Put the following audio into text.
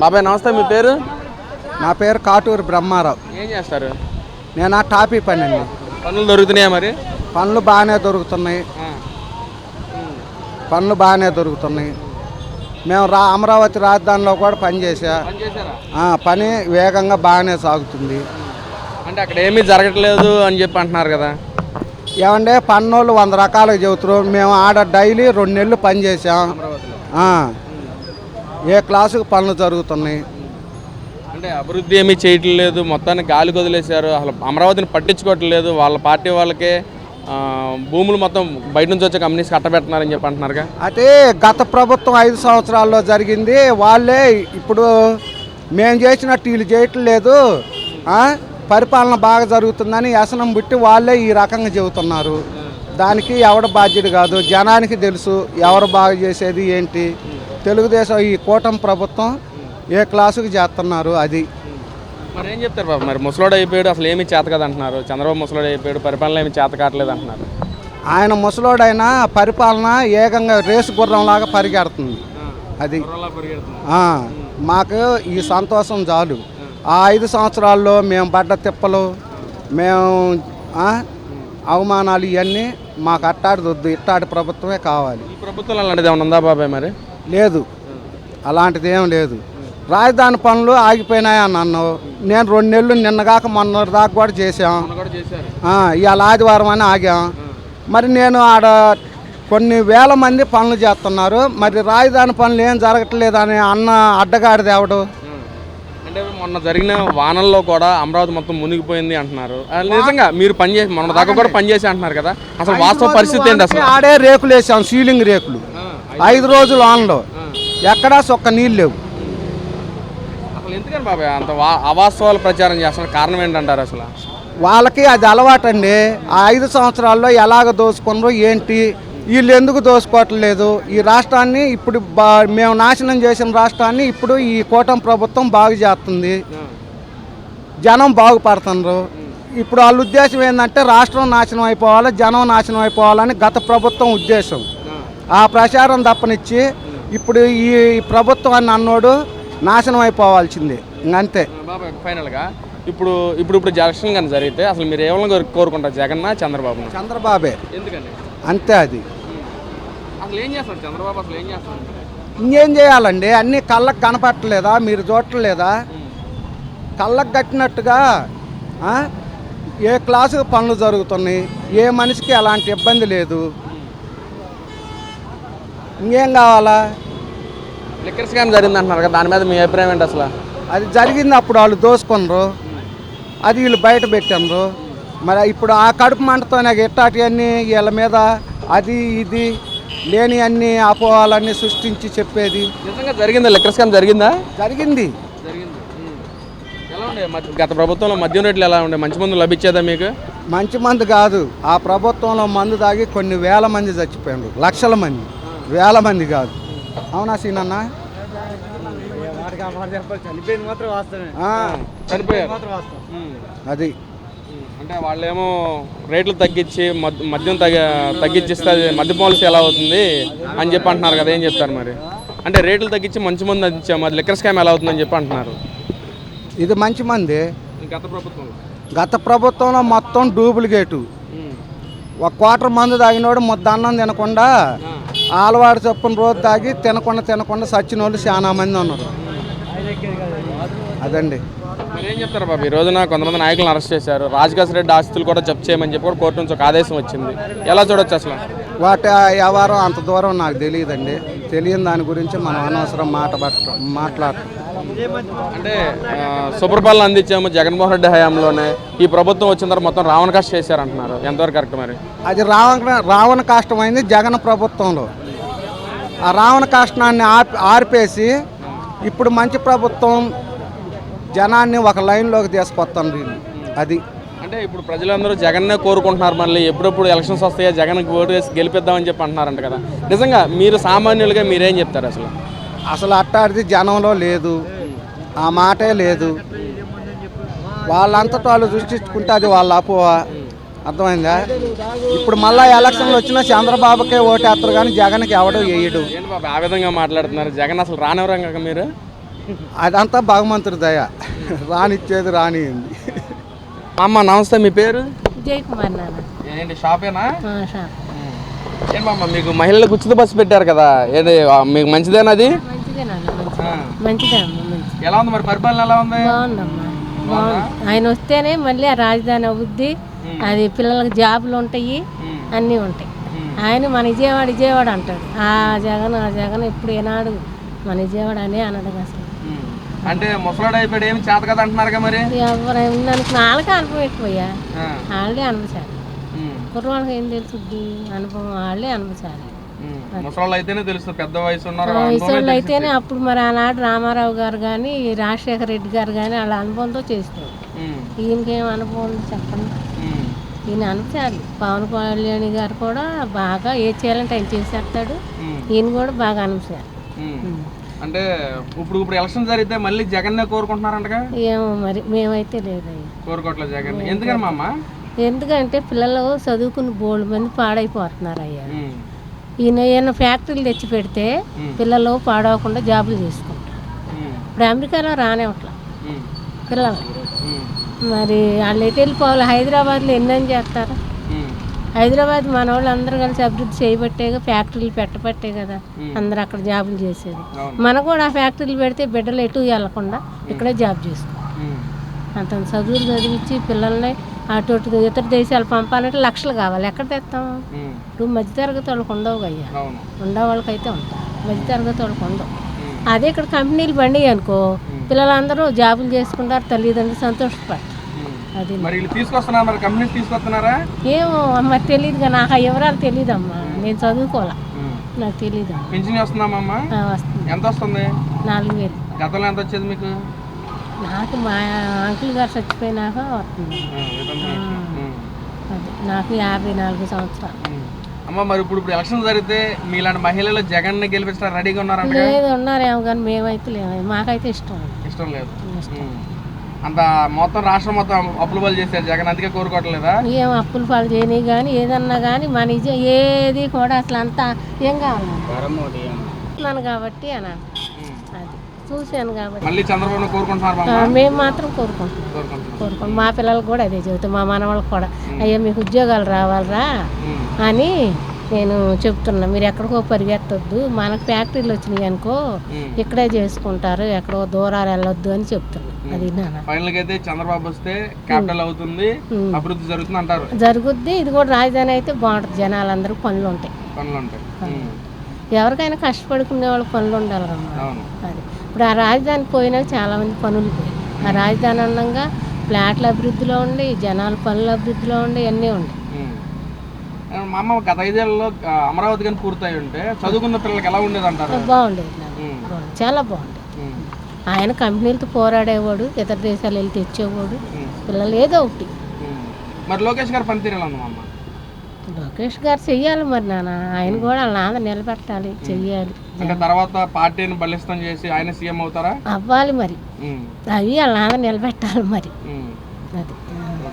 బాబాయ్ నమస్తే మీ పేరు? నా పేరు కాటూరు బ్రహ్మారావు. ఏం చేస్తారు? నేను ఆ టాపీ పని అండి. పనులు దొరుకుతున్నాయా మరి? పనులు బాగానే దొరుకుతున్నాయి. పనులు బాగానే దొరుకుతున్నాయి. మేము రా అమరావతి రాజధానిలో కూడా పని చేసా. పని వేగంగా బాగానే సాగుతుంది. అంటే అక్కడ ఏమీ జరగట్లేదు అని చెప్పి అంటున్నారు కదా. ఏమంటే పన్నోళ్ళు వంద రకాలుగా చెబుతారు మేము ఆడ డైలీ రెండు నెలలు పని చేసాం. ఏ క్లాసుకు పనులు జరుగుతున్నాయి? అంటే అభివృద్ధి ఏమీ చేయట్లేదు. మొత్తాన్ని గాలి వదిలేశారు అసలు అమరావతిని పట్టించుకోవట్లేదు. వాళ్ళ పార్టీ వాళ్ళకే భూములు మొత్తం బయట నుంచి వచ్చే కంపెనీస్ కట్టబెడుతున్నారని చెప్పి అంటున్నారుగా. అయితే గత ప్రభుత్వం ఐదు సంవత్సరాల్లో జరిగింది. వాళ్ళే ఇప్పుడు మేము చేసినట్టు వీళ్ళు చేయట్లేదు. ఆ? పరిపాలన బాగా జరుగుతుందని వ్యసనం పుట్టి వాళ్ళే ఈ రకంగా చెబుతున్నారు. దానికి ఎవడ బాధ్యత కాదు? జనానికి తెలుసు ఎవరు బాగా చేసేది ఏంటి? తెలుగుదేశం ఈ కూటమి ప్రభుత్వం ఏ క్లాసుకు చేస్తున్నారు అది. మరి ఏం చెప్తారు బాబు? మరి ముసలోడు అయిపోయాడు అసలు ఏమీ చేత కదా అంటున్నారు చంద్రబాబు ముసలోడు అయిపోయాడు పరిపాలన ఏమీ చేత కావట్లేదు అంటున్నారు. ఆయన ముసలోడైనా పరిపాలన ఏకంగా రేసు గుర్రంలాగా పరిగెడుతుంది. అది. మాకు ఈ సంతోషం చాలు. ఆ ఐదు సంవత్సరాల్లో మేము పడ్డ తిప్పలు మేము అవమానాలు ఇవన్నీ మాకు అట్టాడి వద్దు ఇట్టాడి ప్రభుత్వమే కావాలి. ఈ ప్రభుత్వం అలాంటిది ఏమైనా ఉందా బాబాయ్ మరి? లేదు. అలాంటిది ఏం లేదు. రాజధాని పనులు ఆగిపోయినాయని అన్నావు. నేను రెండు నెలలు నిన్నగాక మొన్న దాకా కూడా చేసాం ఇవాళ ఆదివారం అని ఆగాం. మరి నేను ఆడ కొన్ని వేల మంది పనులు చేస్తున్నారు. మరి రాజధాని పనులు ఏం జరగట్లేదు అని అన్న అడ్డగాడిది ఎవడు? అంటే మొన్న జరిగిన వానల్లో కూడా అమరావతి మొత్తం మునిగిపోయింది అంటున్నారు. నిజంగా మీరు పని చేసి మొన్న దాకా కూడా పని చేసి అంటున్నారు కదా. అసలు వాస్తవ పరిస్థితి ఏంటి అసలు? ఆడే రేకులు వేసాం సీలింగ్ రేకులు. ఐదు రోజులు ఆన్లో. ఎక్కడా సొక్క నీళ్ళు లేవు. అసలు ఎందుకని బాబాయ్ అంత అవాస్తవాలు ప్రచారం చేస్తున్నారు? కారణం ఏంటంటారు అసలు? వాళ్ళకి అది అలవాటండి. ఆ ఐదు సంవత్సరాల్లో ఎలాగ దోసుకున్నారు ఏంటి? వీళ్ళు ఎందుకు దోసుకోవట్లేదు? ఈ రాష్ట్రాన్ని ఇప్పుడు బా మేము నాశనం చేసిన రాష్ట్రాన్ని ఇప్పుడు ఈ కూటమి ప్రభుత్వం బాగు చేస్తుంది. జనం బాగుపడుతున్నారు. ఇప్పుడు వాళ్ళ ఉద్దేశం ఏంటంటే రాష్ట్రం నాశనం అయిపోవాలి జనం నాశనం అయిపోవాలని గత ప్రభుత్వం ఉద్దేశం. ఆ ప్రచారం తప్పనిచ్చి ఇప్పుడు ఈ ప్రభుత్వాన్ని అన్నోడు నాశనం అయిపోవాల్సిందే. బాబాయ్ ఫైనల్గా ఇప్పుడు ఇప్పుడు ఇప్పుడు ఎలక్షన్ కానీ జరిగితే అసలు మీరు ఏమైనా కోరు- కోరుకుంటారు? జగన్నా చంద్రబాబు చంద్రబాబే. ఎందుకని అంతే అది. అసలు ఏం చేస్తారు చంద్రబాబు? అసలు ఏం చేస్తారు? ఇంకేం చేయాలండి? అన్నీ కళ్ళకు కనపట్టలేదా? మీరు చూడట్లేదా? కళ్ళకు కట్టినట్టుగా? ఏ క్లాసుకు పనులు జరుగుతున్నాయి? ఏ మనిషికి అలాంటి ఇబ్బంది లేదు? ఇంకేం కావాలా? లిక్కర్స్ కానీ జరిగింది అంటున్నారు కదా దాని మీద మీ అభిప్రాయం ఏంటి అసలు? అది జరిగింది అప్పుడు వాళ్ళు దోసుకున్నారు అది వీళ్ళు బయట పెట్టినరు. మరి ఇప్పుడు ఆ కడుపు మంటతోనే ఇట్టాటివన్నీ వీళ్ళ మీద అది ఇది లేని అన్ని అపోహాలన్నీ సృష్టించి చెప్పేది. నిజంగా జరిగిందా? లిక్కర్స్ కానీ జరిగిందా? జరిగింది. జరిగింది. ఎలా ఉండే? మధ్య- గత ప్రభుత్వంలో మద్యం రేట్లు ఎలా ఉండే? మంచి మందు లభించేదా మీకు? మంచి మంది కాదు. ఆ ప్రభుత్వంలో మందు తాగి కొన్ని వేల మంది చచ్చిపోయారు లక్షల మంది. వేల మంది కాదు. అవునా సీనన్న? ఆ, చనిపోయారు. అది. అంటే వాళ్ళేమో రేట్లు తగ్గించి మద్- మద్యం తగ్గ తగ్గించిస్తే అది మద్య పాలసీ ఎలా అవుతుంది అని చెప్పి అంటున్నారు కదా ఏం చెప్తారు మరి? అంటే రేట్లు తగ్గించి మంచి మంది అందించాము అది లిక్కర్ స్కామ్ ఎలా అవుతుందని చెప్పి అంటున్నారు. ఇది మంచి మంది. గత ప్రభుత్వంలో. గత ప్రభుత్వంలో మొత్తం డూప్లికేటు. ఒక క్వార్టర్ మందు తాగినోడు ముద్ద అన్నం తినకుండా ఆలవాడు చొప్పున రోజు తాగి తినకుండా తినకుండా సచ్చిన వాళ్ళు చాలా మంది ఉన్నారు. అదండి. మరి ఏం చెప్తారు బాబు? ఈ రోజున కొంతమంది నాయకులను అరెస్ట్ చేశారు. రాజకాశ రెడ్డి ఆస్తులు కూడా జప్తు చేయమని చెప్పి కూడా కోర్టు నుంచి ఒక ఆదేశం వచ్చింది. ఎలా చూడొచ్చు అసలు? వాటి ఆ వ్యవహారం అంత దూరం నాకు తెలియదండి. తెలియని దాని గురించి మనం అనవసరం మాట మాట్లాడటం అంటే సుప్రపాలన అందించాము జగన్మోహన్ రెడ్డి హయాంలోనే. ఈ ప్రభుత్వం వచ్చిన తర్వాత మొత్తం రావణ కాస్ట్ చేశారంటున్నారు. ఎంతవరకు కరెక్ట్ మరి? అది రావణ రావణ కాష్టమైంది జగన్ ప్రభుత్వంలో. ఆ రావణ కాష్టాన్ని ఆపి ఆర్పేసి ఇప్పుడు మంచి ప్రభుత్వం జనాన్ని ఒక లైన్లోకి తీసుకొస్తాను అది. అంటే ఇప్పుడు ప్రజలందరూ జగన్నే కోరుకుంటున్నారు మళ్ళీ. ఎప్పుడెప్పుడు ఎలక్షన్స్ వస్తాయో? జగన్కి ఓటు వేసి గెలిపిద్దామని చెప్పి అంటున్నారంట కదా. నిజంగా మీరు సామాన్యులుగా మీరేం చెప్తారు అసలు? అసలు అట్టాడిది జనంలో లేదు. ఆ మాటే లేదు. వాళ్ళంతటా వాళ్ళు సృష్టించుకుంటే అది వాళ్ళ అపోహ. అర్థమైందా? ఇప్పుడు మళ్ళా ఎలక్షన్లు వచ్చినా చంద్రబాబుకే ఓటేస్తారు కానీ జగన్కి ఎవడో వేయడు ఏంటి బాబు ఆ విధంగా మాట్లాడుతున్నారు? జగన్ అసలు రానివ్వరం కాక మీరు? అదంతా భగవంతుడి దయ. రానిచ్చేది రానియండి అమ్మ నమస్తే మీ పేరు? జై కుమార్ నాన్న. ఏంటి షాపేనా? ఆ, షాప్. ఏంటమ్మా మీకు మహిళలకు ఉచిత బస్సు పెట్టారు కదా? ఏది మీకు మంచిదేనా అది? ఎలా ఉంది మరి పరిపాలన ఎలా ఉంది? ఆయన వస్తేనే మళ్ళీ ఆ రాజధాని అవుద్ది అది పిల్లలకు జాబులు ఉంటాయి. అన్నీ ఉంటాయి. ఆయన మన విజయవాడ విజయవాడ అంటాడు ఆ జగన్ ఆ జగన్ ఇప్పుడు ఏనాడు మన విజయవాడ అనే అనడు అసలు. అంటే ముసలాడు అయిపోయాడు ఏమి చేత కదా అంటున్నారుగా మరి ఎవరైనా వాళ్ళకి అనుభవం ఎక్కువయ్యా. వాళ్ళే అనుభవించాలి. కుర్రవాళ్ళకి ఏం తెలుసుద్ది అనుభవం వాళ్ళే అనుభవించాలి. ముసలాళ్ళు అయితేనే తెలుస్తుంది పెద్ద వయసు తెలుస్తుంది. అయితేనే అప్పుడు మరి ఆనాడు రామారావు గారు కానీ రాజశేఖర రెడ్డి గారు కానీ వాళ్ళ అనుభవంతో చేస్తారు. ఈయనకేం అనుభవం చెప్పండి. ఈయన అనుభవాలు పవన్ కళ్యాణ్ గారు కూడా బాగా ఏ చేయాలంటే ఆయన చేసేస్తాడు. ఈయన కూడా బాగా ఉమ్. అంటే ఇప్పుడు ఇప్పుడు ఎలక్షన్ జరిగితే మళ్ళీ జగన్నే కోరుకుంటున్నారంటగా ఏమో మరి మేమైతే లేదయ్యా కోరుకోవట్లేదు జగన్ ఎందుకని మా అమ్మ ఎందుకంటే పిల్లలు చదువుకుని బోల్డ్ మంది పాడైపోతున్నారు అయ్యా. ఈయన ఏమైనా ఫ్యాక్టరీలు తెచ్చి పెడితే పిల్లలు పాడవకుండా జాబులు చేసుకుంటారు. ఇప్పుడు అమెరికాలో రానివ్వట్లా. పిల్లలు. మరి వాళ్ళు ఎటు వెళ్ళిపోవాలి? హైదరాబాద్లో ఎన్నని చేస్తారు. హైదరాబాద్ మన వాళ్ళు అందరూ కలిసి అభివృద్ధి చేయబట్టే ఫ్యాక్టరీలు పెట్టబట్టే కదా అందరూ అక్కడ జాబులు చేసేది. అవును. మన కూడా ఆ ఫ్యాక్టరీలు పెడితే బిడ్డలు ఎటు వెళ్ళకుండా ఇక్కడే జాబ్ చేసుకో ఉమ్. అంత చదువులు చదివించి పిల్లల్ని అటు ఇతర దేశాలు పంపాలంటే లక్షలు కావాలి. ఎక్కడ తెస్తాం. ఇప్పుడు మధ్యతరగతి వాళ్ళకి ఉండవు అయ్యా ఉండే వాళ్ళకైతే ఉంటాయి. మధ్యతరగతి వాళ్ళకి ఉండవు. అదే ఇక్కడ కంపెనీలు బండి అనుకో పిల్లలందరూ జాబులు చేసుకుంటారు తల్లిదండ్రులు సంతోషపడతారు. అది మరి తీసుకొస్తున్నారు మరి కంపెనీస్ తీసుకొస్తున్నారా? ఏమో అమ్మ తెలియదుగా నాకు వివరాలు తెలియదమ్మా నేను చదువుకోవాలా. నాకు తెలియదమ్మా పింఛన్ వస్తుందమ్మా వస్తుంది. ఎంత వస్తుంది? నాలుగు వేలు. గతంలో ఎంత వచ్చేది మీకు? నాకు మా అంకుల్ గారు చచ్చిపోయినాక వస్తుంది. నాకు యాభై నాలుగు సంవత్సరాలు. అమ్మ మరి ఇప్పుడు ఇప్పుడు ఎలక్షన్ జరిగితే మీలాంటి మహిళలు జగన్ని గెలిపించడానికి రెడీగా ఉన్నారంట లేదు ఉన్నారేమో కానీ మేమైతే లేము మాకైతే ఇష్టం లేదు. ఇష్టం లేదు. అంత మొత్తం రాష్ట్రం మొత్తం అప్పులు పాలు చేశారు జగన్ అందుకే కోరుకోవట్లేదా ఏం అప్పులు పాలు చేయని కానీ ఏదన్నా కానీ మన నిజం ఏది కూడా అసలు అంతా ఏం కావాలి కాబట్టి అని అంట. ఉమ్. అది చూశాను కాబట్టి. మళ్ళీ చంద్రబాబు కోరుకుంటున్నారు ఆ, బామ్మ మేము మాత్రం కోరుకుంటున్నాం. కోరుకుంటాం మా పిల్లలకు కూడా అదే చెబుతాం మా మనవాళ్ళకి కూడా. అయ్యా మీకు ఉద్యోగాలు రావాలరా. అని నేను చెప్తున్నా. మీరు ఎక్కడికో పరిగెత్తొద్దు. మనకు ఫ్యాక్టరీలు వచ్చినాయి అనుకో. ఇక్కడే చేసుకుంటారు. ఎక్కడో దూరాలు వెళ్ళొద్దు అని చెప్తున్నా. అది ఫైనల్ అయితే చంద్రబాబు వస్తే క్యాపిటల్ అవుతుంది. అభివృద్ధి జరుగుతుంది అంటారు. జరుగుద్ది. ఇది కూడా రాజధాని అయితే బాగుంటుంది. జనాలందరూ పనులు ఉంటాయి పనులు. ఉంటాయి. ఎవరికైనా కష్టపడుకునే వాళ్ళకి పనులు ఉండాలి అది. ఇప్పుడు ఆ రాజధాని పోయినాక చాలామంది పనులు పోయి ఆ రాజధాని ఉండగా ఫ్లాట్ల అభివృద్ధిలో ఉండి జనాల పనుల అభివృద్ధిలో ఉండి అన్నీ ఉండి. మా అమ్మ గత ఐదేళ్ళలో అమరావతి కానీ పూర్తయి ఉంటే చదువుకున్న పిల్లలకి ఎలా ఉండేది అంటారు బాగుండేది. చాలా బాగుండేది. ఆయన కంపెనీలతో పోరాడేవాడు ఇతర దేశాలు వెళ్ళి తెచ్చేవాడు. పిల్లలు ఏదో ఒకటి. మరి లోకేష్ గారు పనితీరు ఎలా ఉంది అమ్మ లోకేష్ గారు చెయ్యాలి మరి నాన్న. ఆయన కూడా నాన్న నిలబెట్టాలి చెయ్యాలి. అంటే తర్వాత పార్టీని బలిష్టం చేసి ఆయన సీఎం అవుతారా? అవ్వాలి మరి. అవి వాళ్ళ నాన్న నిలబెట్టాలి మరి. అది.